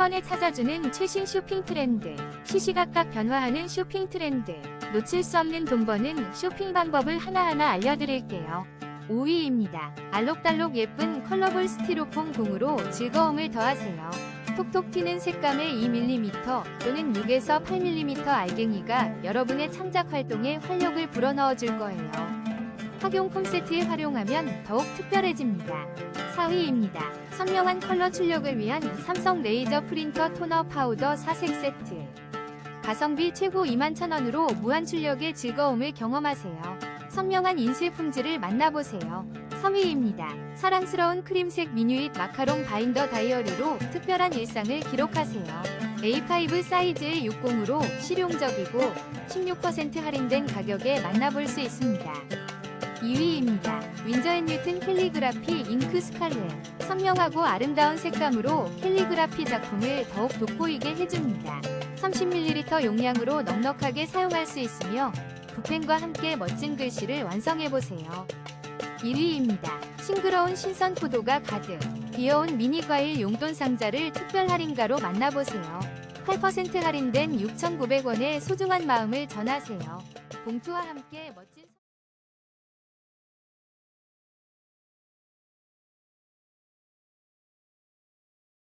번에 찾아주는 최신 쇼핑 트렌드, 시시각각 변화하는 쇼핑 트렌드, 놓칠 수 없는 돈 버는 쇼핑 방법을 하나하나 알려드릴게요. 5위입니다. 알록달록 예쁜 컬러볼 스티로폼 공으로 즐거움을 더하세요. 톡톡 튀는 색감의 2mm 또는 6에서 8mm 알갱이가 여러분의 창작 활동에 활력을 불어넣어 줄 거예요. 학용 폼 세트에 활용하면 더욱 특별해집니다. 4위입니다. 선명한 컬러 출력을 위한 삼성 레이저 프린터 토너 파우더 4색 세트. 가성비 최고 21,000원으로 무한 출력의 즐거움을 경험하세요. 선명한 인쇄 품질을 만나보세요. 3위입니다. 사랑스러운 크림색 미뉴잇 마카롱 바인더 다이어리로 특별한 일상을 기록하세요. A5 사이즈의 60으로 실용적이고 16% 할인된 가격에 만나볼 수 있습니다. 2위입니다. 윈저앤 뉴튼 캘리그라피 잉크 스칼렛. 선명하고 아름다운 색감으로 캘리그라피 작품을 더욱 돋보이게 해줍니다. 30ml 용량으로 넉넉하게 사용할 수 있으며 붓펜과 함께 멋진 글씨를 완성해보세요. 1위입니다. 싱그러운 신선 포도가 가득. 귀여운 미니 과일 용돈 상자를 특별 할인가로 만나보세요. 8% 할인된 6,900원의 소중한 마음을 전하세요. 봉투와 함께 멋진